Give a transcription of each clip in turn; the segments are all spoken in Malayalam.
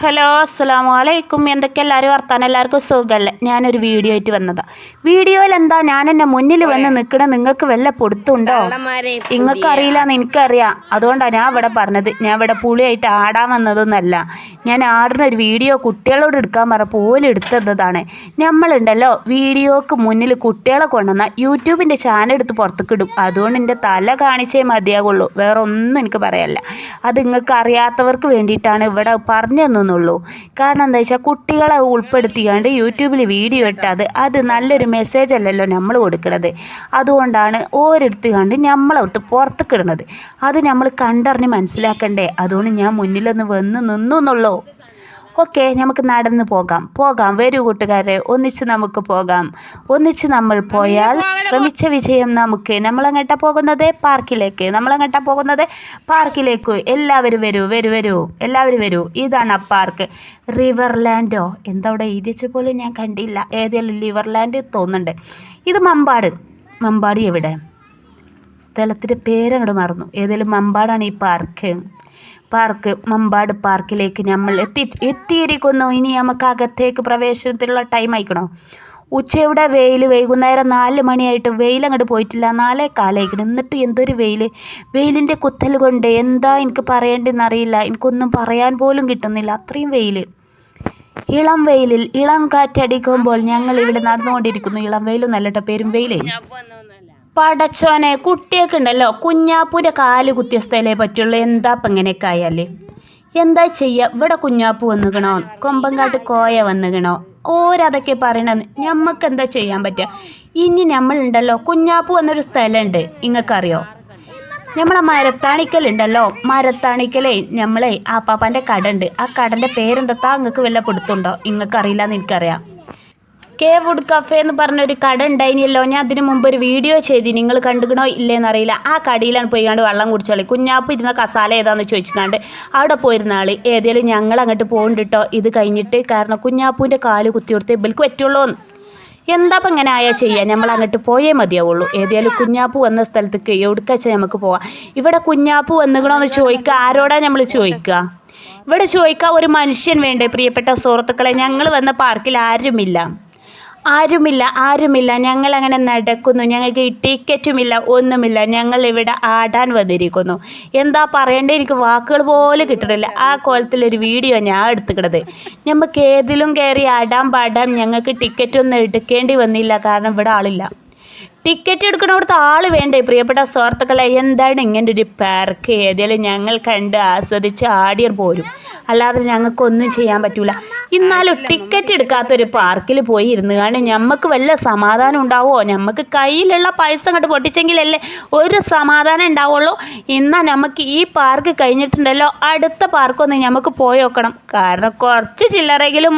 ഹലോ അസ്സാം വലൈക്കും എന്തൊക്കെ എല്ലാവരും വർത്താനം? എല്ലാവർക്കും സുഖമല്ലേ ഞാനൊരു വീഡിയോ ആയിട്ട് വന്നതാ. വീഡിയോയിൽ എന്താ? ഞാൻ എന്നെ മുന്നിൽ വന്ന് നിൽക്കണ നിങ്ങൾക്ക് വല്ല പൊടുത്തുണ്ടോ? നിങ്ങൾക്ക് അറിയില്ലെന്ന് എനിക്കറിയാം. അതുകൊണ്ടാണ് ഞാൻ ഇവിടെ പറഞ്ഞത്. ഞാൻ ഇവിടെ പുളിയായിട്ട് ആടാൻ വന്നതൊന്നല്ല. ഞാൻ ആടുന്ന ഒരു വീഡിയോ കുട്ടികളോട് എടുക്കാൻ പറഞ്ഞപ്പോൾ ഓൽ എടുത്തതാണ്. നമ്മളുണ്ടല്ലോ വീഡിയോക്ക് മുന്നിൽ കുട്ടികളെ കൊണ്ടുവന്ന യൂട്യൂബിന്റെ ചാനൽ എടുത്ത് പുറത്തേക്ക് ഇടും. അതുകൊണ്ട് എന്റെ തല കാണിച്ചേ മതിയാകുള്ളൂ വേറെ ഒന്നും എനിക്ക് പറയാനില്ല അത് നിങ്ങൾക്ക് അറിയാത്തവർക്ക് വേണ്ടിയിട്ടാണ് ഇവിടെ പറഞ്ഞു തന്നുള്ളൂ കാരണം എന്താ വെച്ചാൽ കുട്ടികളെ ഉൾപ്പെടുത്തിക്കാണ്ട് യൂട്യൂബിൽ വീഡിയോ ഇട്ടത് അത് നല്ലൊരു മെസ്സേജ് അല്ലല്ലോ നമ്മൾ കൊടുക്കുന്നത് അതുകൊണ്ടാണ് ഓരോരുത്തർ കണ്ട് നമ്മളൊട്ട് പുറത്തേക്ക് ഇടുന്നത് അത് നമ്മൾ കണ്ടറിഞ്ഞ് മനസ്സിലാക്കണ്ടേ. അതുകൊണ്ട് ഞാൻ മുന്നിലൊന്ന് വന്ന് നിന്നു എന്നുള്ളൂ. ഓക്കെ നമുക്ക് നടന്ന് പോകാം. പോകാം. വരൂ കൂട്ടുകാരെ. ഒന്നിച്ച് നമുക്ക് പോകാം. ഒന്നിച്ച് നമ്മൾ പോയാൽ ശ്രമിച്ച വിജയം നമുക്ക്. നമ്മളെങ്ങട്ടാ പോകുന്നത്? പാർക്കിലേക്ക്. നമ്മളെങ്ങട്ടാ പോകുന്നത്? പാർക്കിലേക്ക്. എല്ലാവരും വരൂ വരൂ വരൂ. എല്ലാവരും വരൂ. ഇതാണ് ആ പാർക്ക്. റിവർ ലാൻഡോ എന്തവിടെ എഴുതിച്ച പോലും ഞാൻ കണ്ടില്ല. ഏതെങ്കിലും ലിവർലാൻഡ് തോന്നുന്നുണ്ട്. ഇത് മമ്പാട്. മമ്പാടി എവിടെ? സ്ഥലത്തിന്റെ പേരങ്ങോട്ട് മറന്നു. ഏതെങ്കിലും മമ്പാടാണ് ഈ പാർക്ക്. പാർക്ക് മമ്പാട് പാർക്കിലേക്ക് നമ്മൾ എത്തി എത്തിയിരിക്കുന്നു. ഇനി നമുക്ക് അകത്തേക്ക് പ്രവേശനത്തിനുള്ള ടൈം ആയിക്കണോ? ഉച്ചയുടെ വെയിൽ വൈകുന്നേരം നാല് മണിയായിട്ട് വെയിൽ അങ്ങോട്ട് പോയിട്ടില്ല. നാലേ കാലായിക്കണം എന്നിട്ട് എന്തൊരു വെയിൽ? വെയിലിന്റെ കുത്തൽ കൊണ്ട് എന്താ എനിക്ക് പറയേണ്ടതെന്ന് അറിയില്ല. എനിക്കൊന്നും പറയാൻ പോലും കിട്ടുന്നില്ല. അത്രയും വെയിൽ. ഇളം വെയിലിൽ ഇളം കാറ്റടിക്കുമ്പോൾ ഞങ്ങൾ ഇവിടെ നടന്നുകൊണ്ടിരിക്കുന്നു. ഇളം വെയിലും കേട്ടോ പേരും വെയിലേ. പടച്ചോനെ കുട്ടിയൊക്കെ ഉണ്ടല്ലോ കുഞ്ഞാപ്പൂന്റെ കാൽ കുത്തിയ സ്ഥലേ പറ്റുള്ളൂ. എന്താ ഇപ്പം ഇങ്ങനെയൊക്കെ ആയാൽ എന്താ ചെയ്യുക ഇവിടെ കുഞ്ഞാപ്പൂ വന്നുകണോ കൊമ്പങ്കാട്ട് കോയ വന്നുകണോ ഓരതൊക്കെ പറയണത് ഞമ്മക്ക് എന്താ ചെയ്യാൻ പറ്റുക? ഇനി നമ്മളുണ്ടല്ലോ കുഞ്ഞാപ്പൂ എന്നൊരു സ്ഥലമുണ്ട്. ഇങ്ങക്കറിയോ നമ്മളെ മരത്താണിക്കലുണ്ടല്ലോ മരത്താണിക്കലേ നമ്മളെ ആ പാപ്പാന്റെ കട ഉണ്ട്. ആ കടന്റെ പേരെന്താ? നിങ്ങൾക്ക് വല്ല പൊടുത്തുണ്ടോ ഇങ്ങക്കറിയില്ല എന്ന് എനിക്കറിയാം. കെ വുഡ് കഫേ എന്ന് പറഞ്ഞൊരു കട ഉണ്ടായിരുന്നല്ലോ ഞാൻ അതിന് മുമ്പ് ഒരു വീഡിയോ ചെയ്തി നിങ്ങൾ കണ്ടുകണോ ഇല്ലേന്ന് അറിയില്ല. ആ കടയിലാണ് പോയി കണ്ട് വെള്ളം കുടിച്ചോളി കുഞ്ഞാപ്പ് ഇരുന്ന കസാല ഏതാന്ന് ചോദിച്ചുകൊണ്ട് അവിടെ പോയിരുന്ന ആൾ ഏതെങ്കിലും ഞങ്ങൾ അങ്ങോട്ട് പോകണ്ടിട്ടോ ഇത് കഴിഞ്ഞിട്ട് കാരണം കുഞ്ഞാപ്പൂന്റെ കാൽ കുത്തി കൊടുത്ത് ഇവൾക്ക് പറ്റുള്ളൂ എന്ന്. എന്താ അപ്പം ഇങ്ങനെ ആയാൽ ചെയ്യുക നമ്മൾ അങ്ങോട്ട് പോയേ മതിയാവുള്ളൂ. ഏതായാലും കുഞ്ഞാപ്പ് വന്ന സ്ഥലത്തേക്ക് എവിടേക്ക് വെച്ചാൽ നമുക്ക് പോവാം? ഇവിടെ കുഞ്ഞാപ്പൂ വന്നുകണോന്ന് ചോദിക്കുക ആരോടാ നമ്മൾ ചോദിക്കുക ഇവിടെ ചോദിക്കാൻ ഒരു മനുഷ്യൻ വേണ്ടേ? പ്രിയപ്പെട്ട സുഹൃത്തുക്കളെ ഞങ്ങൾ വന്ന പാർക്കിൽ ആരുമില്ല. ആരുമില്ല ആരുമില്ല. ഞങ്ങൾ അങ്ങനെ നടക്കുന്നു. ഞങ്ങൾക്ക് ടിക്കറ്റുമില്ല ഒന്നുമില്ല. ഞങ്ങൾ ഇവിടെ ആടാൻ വന്നിരിക്കുന്നു. എന്താ പറയേണ്ടത് എനിക്ക് വാക്കുകൾ പോലും കിട്ടണില്ല. ആ കോലത്തിലൊരു വീഡിയോ ഞാൻ എടുത്തുകിടത് നമുക്ക് ഏതിലും കയറി ആടാൻ പാടാൻ ഞങ്ങൾക്ക് ടിക്കറ്റൊന്നും എടുക്കേണ്ടി വന്നില്ല. കാരണം ഇവിടെ ആളില്ല. ടിക്കറ്റ് എടുക്കണവിടുത്തെ ആൾ വേണ്ടേ? പ്രിയപ്പെട്ട സുഹൃത്തുക്കളെ എന്താണ് ഇങ്ങനെ ഒരു പാർക്ക്? ഏതായാലും ഞങ്ങൾ കണ്ട് ആസ്വദിച്ച് ആടിയർ പോരും അല്ലാതെ ഞങ്ങൾക്കൊന്നും ചെയ്യാൻ പറ്റൂല. എന്നാലും ടിക്കറ്റ് എടുക്കാത്തൊരു പാർക്കിൽ പോയി ഇരുന്ന് കാരണം ഞമ്മക്ക് വല്ല സമാധാനം ഉണ്ടാവുമോ ഞമ്മക്ക് കയ്യിലുള്ള പൈസ അങ്ങോട്ട് പൊട്ടിച്ചെങ്കിലല്ലേ ഒരു സമാധാനം ഉണ്ടാവുള്ളൂ. എന്നാൽ നമുക്ക് ഈ പാർക്ക് കഴിഞ്ഞിട്ടുണ്ടല്ലോ. അടുത്ത പാർക്കൊന്ന് ഞമ്മക്ക് പോയി നോക്കണം. കാരണം കുറച്ച് ചില്ലറെങ്കിലും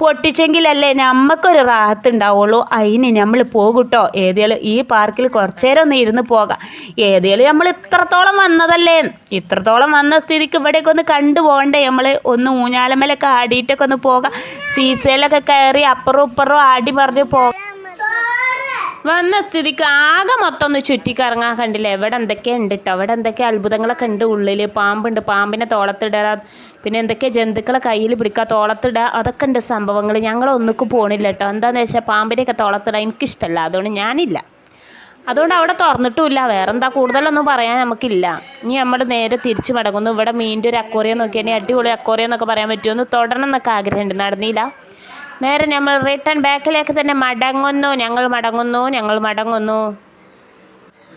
പൊട്ടിച്ചെങ്കിലല്ലേ നമുക്കൊരു റാഹത്ത് ഉണ്ടാവുള്ളൂ അതിന് നമ്മൾ പോകൂട്ടോ. ഏതായാലും ഈ പാർക്കിൽ കുറച്ചു നേരം ഒന്ന് ഇരുന്ന് പോകാം. ഏതായാലും നമ്മൾ ഇത്രത്തോളം വന്നതല്ലേ? ഇത്രത്തോളം വന്ന സ്ഥിതിക്ക് ഇവിടേക്ക് ഒന്ന് കണ്ടു പോകണ്ടേ. നമ്മൾ ഒന്ന് ഊഞ്ഞാലമ്മലൊക്കെ ആടിയിട്ടൊക്കെ ഒന്ന് പോകാം. സീസയിലൊക്കെ കയറി അപ്പുറം ഇപ്പുറവും ആടി പറഞ്ഞ് പോകാം. വന്ന സ്ഥിതിക്ക് ആകെ മൊത്തം ഒന്ന് ചുറ്റിക്കറങ്ങാൻ കണ്ടില്ല. എവിടെ എന്തൊക്കെ ഉണ്ട് കേട്ടോ അവിടെ എന്തൊക്കെ അത്ഭുതങ്ങളൊക്കെ ഉണ്ട് ഉള്ളിൽ പാമ്പുണ്ട്. പാമ്പിനെ തോളത്തിടുക പിന്നെ എന്തൊക്കെ ജന്തുക്കളെ കയ്യിൽ പിടിക്കുക തോളത്തിടുക അതൊക്കെ ഉണ്ട് സംഭവങ്ങൾ ഞങ്ങൾ ഒന്നിക്കും പോണില്ല കേട്ടോ എന്താണെന്ന് വെച്ചാൽ പാമ്പിനെയൊക്കെ തോളത്തിടുക എനിക്കിഷ്ടമല്ല അതുകൊണ്ട് ഞാനില്ല. അതുകൊണ്ട് അവിടെ തുറന്നിട്ടുമില്ല. വേറെ എന്താ കൂടുതലൊന്നും പറയാൻ നമുക്കില്ല. ഇനി നമ്മൾ നേരെ തിരിച്ചു മടങ്ങുന്നു. ഇവിടെ മീന്റെ ഒരു അക്കോറിയം നോക്കിയാണെങ്കിൽ അടിപൊളി അക്കോറിയം എന്നൊക്കെ പറയാൻ പറ്റുമെന്ന് തുടരണം എന്നൊക്കെ ആഗ്രഹമുണ്ട്. നടന്നില്ല നേരെ നമ്മൾ റിട്ടേൺ ബാക്കിലേക്ക് തന്നെ മടങ്ങുന്നു. ഞങ്ങൾ മടങ്ങുന്നു. ഞങ്ങൾ മടങ്ങുന്നു.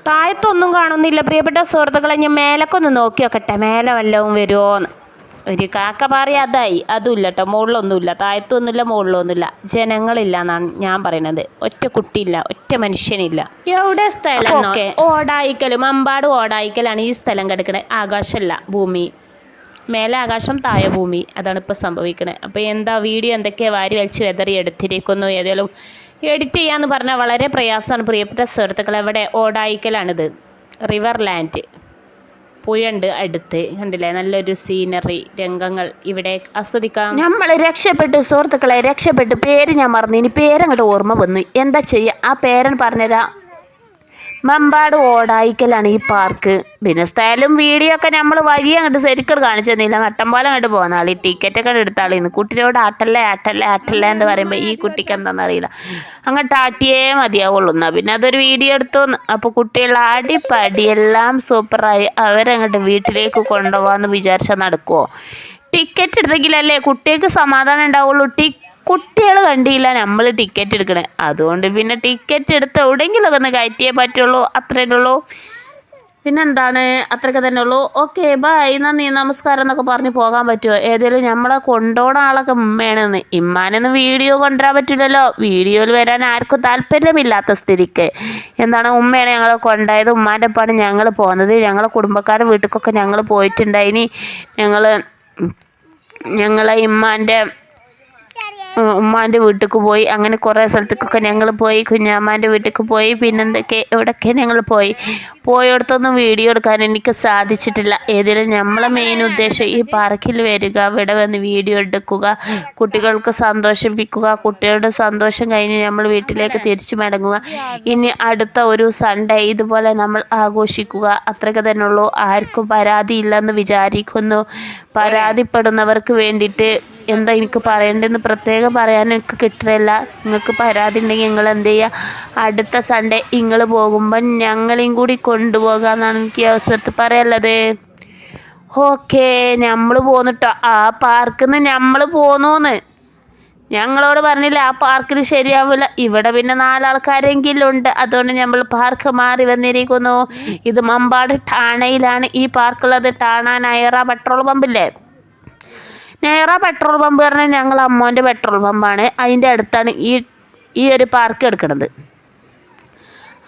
താഴത്തൊന്നും കാണുന്നില്ല. പ്രിയപ്പെട്ട സുഹൃത്തുക്കളെ ഞാൻ മേലൊക്കെ ഒന്ന് നോക്കി നോക്കട്ടെ. മേലെ വല്ലതും വരുമോന്ന് ഒരു കാക്ക പാറി അതായി. അതുമില്ല കേട്ടോ മുകളിലൊന്നുമില്ല. താഴത്തൊന്നുമില്ല മുകളിലൊന്നുമില്ല. ജനങ്ങളില്ല എന്നാണ് ഞാൻ പറയുന്നത്. ഒറ്റ കുട്ടിയില്ല ഒറ്റ മനുഷ്യനില്ല. എവിടെ സ്ഥലം ഓടായിക്കലും അമ്പാട് ഓടായിക്കലാണ് ഈ സ്ഥലം കിടക്കുന്നത് ആകാശമല്ല ഭൂമി. മേലെ ആകാശം താഴെ ഭൂമി. അതാണ് ഇപ്പോൾ സംഭവിക്കുന്നത് അപ്പോൾ എന്താ വീഡിയോ എന്തൊക്കെ വാരി വലിച്ച് വെതറി എടുത്തിരിക്കുന്നു. ഏതെങ്കിലും എഡിറ്റ് ചെയ്യാമെന്ന് പറഞ്ഞാൽ വളരെ പ്രയാസമാണ്. പ്രിയപ്പെട്ട സുഹൃത്തുക്കൾ എവിടെ ഓടായിക്കലാണിത്. റിവർ ലാൻഡ് പുഴണ്ട് അടുത്ത്. കണ്ടില്ലേ? നല്ലൊരു സീനറി രംഗങ്ങൾ ഇവിടെ ആസ്വദിക്കാം. നമ്മൾ രക്ഷപ്പെട്ടു. സുഹൃത്തുക്കളെ രക്ഷപ്പെട്ടു. പേര് ഞാൻ മറന്നു. ഇനി പേരങ്ങോട്ട് ഓർമ്മ വന്നു. എന്താ ചെയ്യുക? ആ പേരൻ പറഞ്ഞുതരാം മമ്പാട് ഓടായിക്കലാണ് ഈ പാർക്ക്. പിന്നെ സ്ഥലം വീഡിയോ ഒക്കെ നമ്മൾ വഴി അങ്ങോട്ട് ശരിക്കും കാണിച്ചു തന്നില്ല. നട്ടമ്പോലെ അങ്ങോട്ട് പോകുന്ന ആളി. ടിക്കറ്റ് ഒക്കെ എടുത്താളിന്ന് കുട്ടിയോട് ആട്ടല്ലേ ആട്ടല്ലേ ആട്ടല്ലേ എന്ന് പറയുമ്പോൾ ഈ കുട്ടിക്ക് എന്താണെന്ന് അറിയില്ല. അങ്ങോട്ട് ആട്ടിയേ മതിയാവുള്ളൂ. എന്നാ പിന്നെ അതൊരു വീഡിയോ എടുത്തു അപ്പോൾ കുട്ടികൾ ആടിപ്പാടി എല്ലാം സൂപ്പറായി. അവരങ്ങോട്ട് വീട്ടിലേക്ക് കൊണ്ടുപോകാമെന്ന് വിചാരിച്ചാൽ നടക്കുമോ ടിക്കറ്റ് എടുത്തെങ്കിലല്ലേ കുട്ടികൾക്ക് സമാധാനം ഉണ്ടാവുള്ളൂ. ടി കുട്ടികൾ കണ്ടില്ല നമ്മൾ ടിക്കറ്റ് എടുക്കണേ. അതുകൊണ്ട് പിന്നെ ടിക്കറ്റ് എടുത്ത് എവിടെയെങ്കിലുമൊക്കെ ഒന്ന് കയറ്റിയേ പറ്റുള്ളൂ അത്രേ ഉള്ളൂ. പിന്നെന്താണ്? അത്രയൊക്കെ തന്നെ ഉള്ളൂ. ഓക്കെ ബൈ നന്ദി നമസ്കാരം എന്നൊക്കെ പറഞ്ഞ് പോകാൻ പറ്റുമോ? ഏതെങ്കിലും നമ്മളെ കൊണ്ടുപോണ ആളൊക്കെ ഉമ്മയാണെന്ന്. ഇമ്മാനൊന്നും വീഡിയോ കൊണ്ടുവരാൻ പറ്റില്ലല്ലോ. വീഡിയോയിൽ വരാൻ ആർക്കും താല്പര്യമില്ലാത്ത സ്ഥിതിക്ക്. എന്താണ്? ഉമ്മയാണ് ഞങ്ങളെ കൊണ്ടായത്. ഉമ്മാന്റെ ഒപ്പമാണ് ഞങ്ങൾ പോകുന്നത് ഞങ്ങളെ കുടുംബക്കാരുടെ വീട്ടിലേക്കൊക്കെ ഞങ്ങൾ പോയിട്ടുണ്ടായിനി. ഞങ്ങൾ ഞങ്ങളെ ഇമ്മാന്റെ ഉമ്മാന്റെ വീട്ടിലേക്ക് പോയി. അങ്ങനെ കുറേ സ്ഥലത്തേക്കൊക്കെ ഞങ്ങൾ പോയി. കുഞ്ഞാമ്മാന്റെ വീട്ടിലേക്ക് പോയി. പിന്നെന്തൊക്കെ എവിടെയൊക്കെ ഞങ്ങൾ പോയി. പോയിടത്തൊന്നും വീഡിയോ എടുക്കാൻ എനിക്ക് സാധിച്ചിട്ടില്ല. ഏതെങ്കിലും നമ്മളെ മെയിൻ ഉദ്ദേശം ഈ പാർക്കിൽ വരിക ഇവിടെ വന്ന് വീഡിയോ എടുക്കുക കുട്ടികൾക്ക് സന്തോഷിപ്പിക്കുക കുട്ടികളുടെ സന്തോഷം കഴിഞ്ഞ് നമ്മൾ വീട്ടിലേക്ക് തിരിച്ചു മടങ്ങുക. ഇനി അടുത്ത ഒരു സൺഡേ ഇതുപോലെ നമ്മൾ ആഘോഷിക്കുക. അത്രയൊക്കെ തന്നെ ഉള്ളൂ ആർക്കും പരാതിയില്ലെന്ന് വിചാരിക്കുന്നു. പരാതിപ്പെടുന്നവർക്ക് വേണ്ടിയിട്ട് എന്താ എനിക്ക് പറയേണ്ടതെന്ന് പ്രത്യേകം പറയാൻ എനിക്ക് കിട്ടുന്നില്ല. നിങ്ങൾക്ക് പരാതി ഉണ്ടെങ്കിൽ നിങ്ങൾ എന്ത് ചെയ്യുക? അടുത്ത സൺഡേ നിങ്ങൾ പോകുമ്പോൾ ഞങ്ങളെയും കൂടി കൊണ്ടുപോകാമെന്നാണ് എനിക്ക് അവസരത്തിൽ പറയാനുള്ളത്. ഓക്കേ നമ്മൾ പോന്നിട്ടോ ആ പാർക്കിൽ നിന്ന് നമ്മൾ പോന്നൂന്ന്. ഞങ്ങളോട് പറഞ്ഞില്ല ആ പാർക്കിൽ ശരിയാവില്ല. ഇവിടെ പിന്നെ നാലാൾക്കാരെങ്കിലും ഉണ്ട് അതുകൊണ്ട് നമ്മൾ പാർക്ക് മാറി വന്നിരിക്കുന്നു. ഇത് മമ്പാട് ടാണയിലാണ് ഈ പാർക്കുള്ളത് ഠാണ നയറ പെട്രോൾ പമ്പില്ലേ? നേറ പെട്രോൾ പമ്പ് പറഞ്ഞാൽ ഞങ്ങൾ അമ്മോന്റെ പെട്രോൾ പമ്പാണ് അതിന്റെ അടുത്താണ് ഈ ഈ ഒരു പാർക്ക് എടുക്കുന്നത്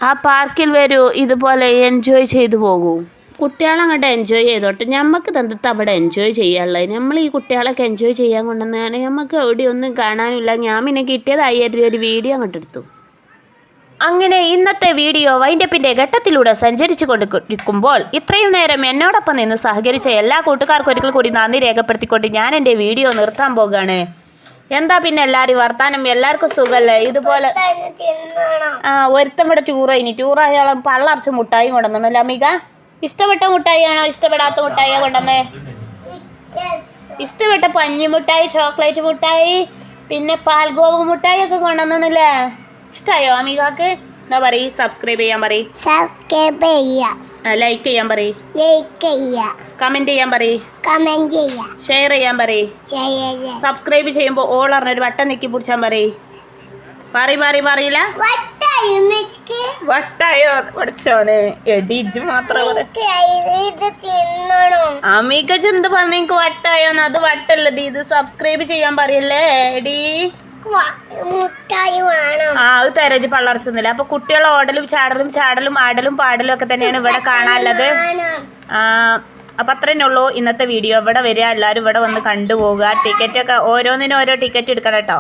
ആ പാർക്കിൽ വരൂ ഇതുപോലെ എൻജോയ് ചെയ്തു പോകൂ. കുട്ടികളെ അങ്ങോട്ട് എൻജോയ് ചെയ്തോട്ടെ. ഞമ്മക്ക് തന്നിട്ട് അവിടെ എൻജോയ് ചെയ്യാനുള്ളത്? നമ്മൾ ഈ കുട്ടികളൊക്കെ എൻജോയ് ചെയ്യാൻ കൊണ്ടുവന്നതാണ് നമുക്ക് എവിടെയൊന്നും കാണാനില്ല. ഞാൻ പിന്നെ കിട്ടിയതായി ഒരു വീഡിയോ അങ്ങോട്ട് എടുത്തു. അങ്ങനെ ഇന്നത്തെ വീഡിയോ വൈൻഡപ്പിന്റെ ഘട്ടത്തിലൂടെ സഞ്ചരിച്ചു കൊണ്ടിരിക്കുമ്പോൾ ഇത്രയും നേരം എന്നോടൊപ്പം നിന്ന് സഹകരിച്ച എല്ലാ കൂട്ടുകാർക്കും ഒരിക്കൽ കൂടി നന്ദി രേഖപ്പെടുത്തിക്കൊണ്ട് ഞാൻ എന്റെ വീഡിയോ നിർത്താൻ പോകുകയാണ് എന്താ പിന്നെ എല്ലാവരും വർത്താനം? എല്ലാവർക്കും സുഖമല്ലേ ഇതുപോലെ ആ ഒരുത്തം ഇവിടെ ടൂർ ടൂറായാളും പള്ളറച്ച് മുട്ടായി കൊണ്ടുവന്നല്ലേ അമിക ഇഷ്ടപ്പെട്ട മുട്ടായിയാണോ? ഇഷ്ടപ്പെടാത്ത മുട്ടായിയാ കൊണ്ടുവന്നേ? ഇഷ്ടപ്പെട്ട പഞ്ഞിമുട്ടായി ചോക്ലേറ്റ് മുട്ടായി പിന്നെ പാൽഗോവ മുട്ടായി ഒക്കെ കൊണ്ടുവന്നില്ലേ ഇഷ്ടായോ അമികാക്ക് എന്താ പറയ് സബ്സ്ക്രൈബ് ചെയ്യാൻ പറയ്. സബ്സ്ക്രൈബ് ചെയ്യുക ലൈക്ക് ചെയ്യാൻ പറയ്. ലൈക്ക് ചെയ്യുക കമന്റ് ചെയ്യാൻ പറയ്. കമന്റ് ചെയ്യുക ഷെയർ ചെയ്യാൻ പറയ്. ചെയ്യുക സബ്സ്ക്രൈബ് ചെയ്യുമ്പോൾ ഓൾ അറിഞ്ഞൊരു വട്ടം നെക്കി പിടിച്ചാൻ പറയ്. പറി പറി പറയില്ല? വട്ടായി മിസ്ക്ക് വട്ടായോ? പഠിച്ചോനെ മാത്രം പറ ഇത് തിന്നണം. അമീക ചെന്ത് പറഞ്ഞ? വട്ടായോന്ന്. അത് വട്ടല്ലത് ഇത് സബ്സ്ക്രൈബ് ചെയ്യാൻ പറയല്ലേ? എടി. ആ അത് തെരഞ്ഞ് പള്ളർച്ചുന്നില്ല അപ്പൊ കുട്ടികൾ ഓടലും ചാടലും ചാടലും ആടലും പാടലും ഒക്കെ തന്നെയാണ് ഇവിടെ കാണാനുള്ളത്. ആ അപ്പം അത്ര തന്നെ ഉള്ളൂ ഇന്നത്തെ വീഡിയോ. ഇവിടെ വരിക എല്ലാവരും ഇവിടെ വന്ന് കണ്ടുപോകുക. ടിക്കറ്റൊക്കെ ഓരോന്നിനും ഓരോ ടിക്കറ്റ് എടുക്കണം കേട്ടോ.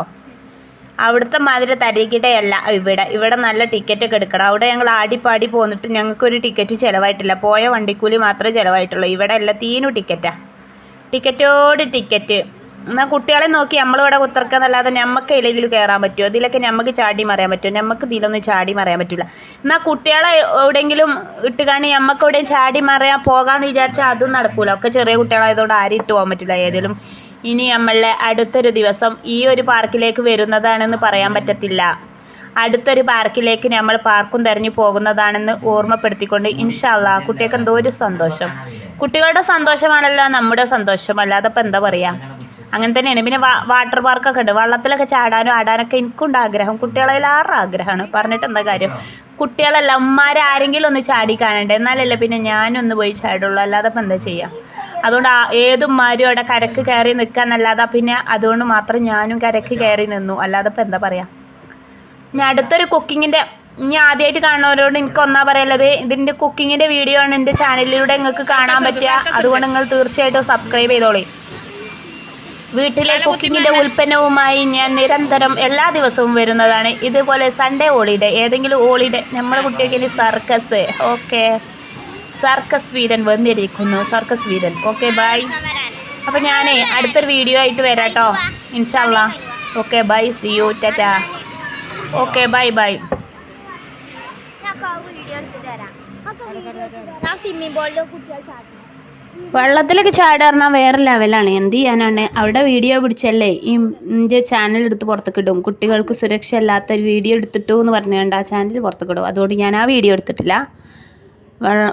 അവിടുത്തെ മാതിരി തരികിടയല്ല ഇവിടെ. ഇവിടെ നല്ല ടിക്കറ്റ് ഒക്കെ എടുക്കണം. അവിടെ ഞങ്ങൾ ആടിപ്പാടി പോന്നിട്ട് ഞങ്ങൾക്കൊരു ടിക്കറ്റ് ചിലവായിട്ടില്ല. പോയ വണ്ടിക്കൂലി മാത്രമേ ചിലവായിട്ടുള്ളൂ. ഇവിടെ എല്ലാത്തീനും ടിക്കറ്റാ. ടിക്കറ്റോട് ടിക്കറ്റ്. എന്നാൽ കുട്ടികളെ നോക്കി നമ്മളിവിടെ കുത്തിറക്കാന്നല്ലാതെ നമുക്ക് ഇതിലെങ്കിലും കയറാൻ പറ്റുമോ ഇതിലൊക്കെ നമുക്ക് ചാടി മറിയാൻ പറ്റുമോ നമുക്ക് ഇതിലൊന്നും ചാടി മറിയാൻ പറ്റില്ല എന്നാൽ കുട്ടികളെ എവിടെയെങ്കിലും ഇട്ടുകാണി നമുക്ക് എവിടെയും ചാടി മറിയാൻ പോകാമെന്ന് വിചാരിച്ചാൽ അതും നടക്കൂല. ഒക്കെ ചെറിയ കുട്ടികളായതുകൊണ്ട് ആരും ഇട്ട് പോകാൻ പറ്റില്ല ഏതെങ്കിലും ഇനി നമ്മളെ അടുത്തൊരു ദിവസം ഈ ഒരു പാർക്കിലേക്ക് വരുന്നതാണെന്ന് പറയാൻ പറ്റത്തില്ല. അടുത്തൊരു പാർക്കിലേക്ക് നമ്മൾ പാർക്കും തിരഞ്ഞു പോകുന്നതാണെന്ന് ഓർമ്മപ്പെടുത്തിക്കൊണ്ട് ഇൻഷാല്ല കുട്ടികൾക്ക് എന്തോ ഒരു സന്തോഷം. കുട്ടികളുടെ സന്തോഷമാണല്ലോ നമ്മുടെ സന്തോഷം. അല്ലാതെ ഇപ്പം എന്താ പറയുക അങ്ങനെ തന്നെയാണ്. പിന്നെ വാട്ടർ പാർക്കൊക്കെ ഉണ്ട്. വള്ളത്തിലൊക്കെ ചാടാനും ആടാനൊക്കെ എനിക്കുണ്ട് ആഗ്രഹം. കുട്ടികളെല്ലാവരും ആഗ്രഹമാണ്. പറഞ്ഞിട്ട് എന്താ കാര്യം? കുട്ടികളല്ല ഉമ്മാരാരെങ്കിലും ഒന്ന് ചാടി കാണണ്ടേ? എന്നാലല്ലേ പിന്നെ ഞാനൊന്ന് പോയി ചാടുള്ളൂ. അല്ലാതെ ഇപ്പം എന്താ ചെയ്യുക അതുകൊണ്ട് ഏതുമ്മാരും അവിടെ കരക്ക് കയറി നിൽക്കാന്നല്ലാതെ പിന്നെ അതുകൊണ്ട് മാത്രം ഞാനും കരക്ക് കയറി നിന്നു. അല്ലാതെ ഇപ്പം എന്താ പറയുക ഞാൻ അടുത്തൊരു കുക്കിങ്ങിന്റെ ഞാൻ ആദ്യമായിട്ട് കാണുന്നവരോട് എനിക്ക് ഒന്നാ പറയുള്ളത് ഇതിന്റെ കുക്കിങ്ങിന്റെ വീഡിയോ ആണ് എന്റെ ചാനലിലൂടെ നിങ്ങൾക്ക് കാണാൻ പറ്റുക. അതുകൊണ്ട് നിങ്ങൾ തീർച്ചയായിട്ടും സബ്സ്ക്രൈബ് ചെയ്തോളി. വീട്ടിലെ കുക്കിങ്ങിന്റെ ഉൽപ്പന്നവുമായി ഞാൻ നിരന്തരം എല്ലാ ദിവസവും വരുന്നതാണ്. ഇതുപോലെ സൺഡേ ഹോളിഡേ ഏതെങ്കിലും ഹോളിഡേ നമ്മുടെ കുട്ടികൾക്ക് ഇനി സർക്കസ് ഓക്കെ സർക്കസ് വീരൻ വന്നിരിക്കുന്നു സർക്കസ് വീരൻ. ഓക്കെ ബൈ അപ്പോൾ ഞാനേ അടുത്തൊരു വീഡിയോ ആയിട്ട് വരാം കേട്ടോ ഇൻഷാല്ല okay bye see you tata okay bye bye video എടുത്തിട്ട് ആ സ്വിമ്മിംഗ് ബോളിലോ കുട്ടികൾ ചാടുന്നു വെള്ളത്തിലൊക്കെ പറഞ്ഞാൽ വേറെ ലെവലാണ് എന്ത് ചെയ്യാനാണ്? അവിടെ വീഡിയോ പിടിച്ചല്ലേ? ഈ എന്റെ ചാനൽ എടുത്ത് പുറത്തേക്ക് ഇടും. കുട്ടികൾക്ക് സുരക്ഷ അല്ലാത്ത വീഡിയോ എടുത്തിട്ടു എന്ന് പറഞ്ഞുകൊണ്ട് ആ ചാനൽ പുറത്തേക്ക് ഇടും. അതുകൊണ്ട് ഞാൻ ആ വീഡിയോ എടുത്തിട്ടില്ല.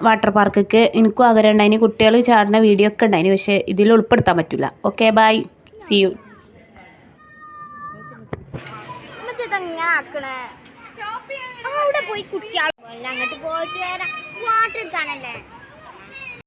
വാട്ടർ പാർക്കൊക്കെ എനിക്കും ആഗ്രഹം ഉണ്ടായിന് കുട്ടികൾ ചാടുന്ന വീഡിയോ ഒക്കെ ഉണ്ടായിന് പക്ഷേ ഇതിൽ ഉൾപ്പെടുത്താൻ പറ്റില്ല ഓക്കെ ബൈ സി യു അവിടെ പോയി കുട്ടികൾ അങ്ങോട്ട് പോയിട്ട് വരാം. വാട്ടർ എടുക്കാനല്ലേ?